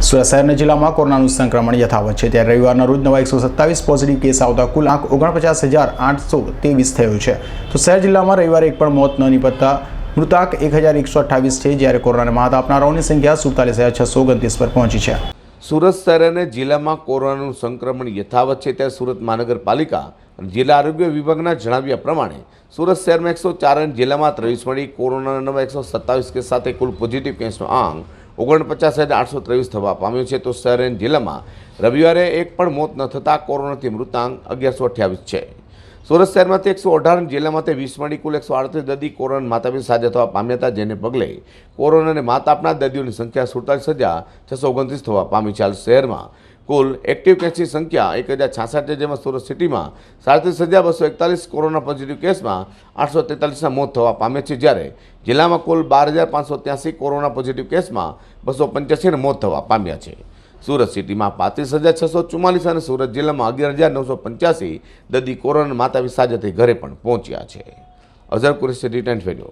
સુરત શહેરના જિલ્લામાં કોરોનાનું સંક્રમણ યથાવત છે. ત્યારે રવિવારના રોજ નવા એકસો સત્તાવીસ પોઝિટિવ કેસ આવતા કુલ આંક ઓગણપચાસ હજાર આઠસો ત્રેવીસ થયો છે. તો શહેર જિલ્લામાં રવિવારે એક પણ મોત ન નિપજતા મૃતાક એક હજાર એકસો અઠ્ઠાવીસ છે. જ્યારે કોરોનાને માત આપનારાઓની સંખ્યા સુડતાલીસ હજાર છસો ઓગણત્રીસ પર પહોંચી છે. સુરત શહેર અને જિલ્લામાં કોરોનાનું સંક્રમણ યથાવત છે. ત્યારે સુરત મહાનગરપાલિકા જિલ્લા આરોગ્ય વિભાગના જણાવ્યા પ્રમાણે સુરત શહેરમાં એકસો ચાર અને જિલ્લામાં ત્રેવીસ મળી. કોરોનાના નવા એકસો સત્તાવીસ કેસ સાથે કુલ પોઝિટિવ કેસનો આંક ઓગણપચાસ હજાર આઠસો ત્રેવીસ થવા પામ્યો છે. તો શહેર અને જિલ્લામાં રવિવારે એક પણ મોત ન થતાં કોરોનાથી મૃતાંક અગિયારસો અઠ્યાવીસ છે. સુરત શહેરમાંથી એકસો અઢાર જિલ્લામાંથી વીસ મળી કુલ એકસો આડત્રીસ દર્દી કોરોના માતાપિતા સાજા થવા પામ્યા હતા, જેને પગલે કોરોનાને માત આપનાર દર્દીઓની સંખ્યા સુડતાલીસ હજાર છસો ઓગણત્રીસ થવા પામી છે. હાલ શહેરમાં કુલ એક્ટિવ કેસની સંખ્યા એક હજાર છાસઠ જેમાં સુરત સિટીમાં. સાડત્રીસ હજાર બસો એકતાલીસ કોરોના પોઝિટિવ કેસમાં આઠસો તેતાલીસના મોત થવા પામે છે જ્યારે જિલ્લામાં કુલ બાર હજાર પાંચસો ત્યાસી કોરોના પોઝિટિવ કેસમાં બસો પંચ્યાસીના મોત થવા પામ્યા છે. સુરત સિટીમાં પાંત્રીસ હજાર છસો ચુમ્માલીસ અને સુરત જિલ્લામાં અગિયાર હજાર નવસો પંચ્યાસી દર્દી કોરોના માતા સાજા ઘરે પણ પહોંચ્યા છે. અઝર કુરેશી રિટર્ન ફેડ્યો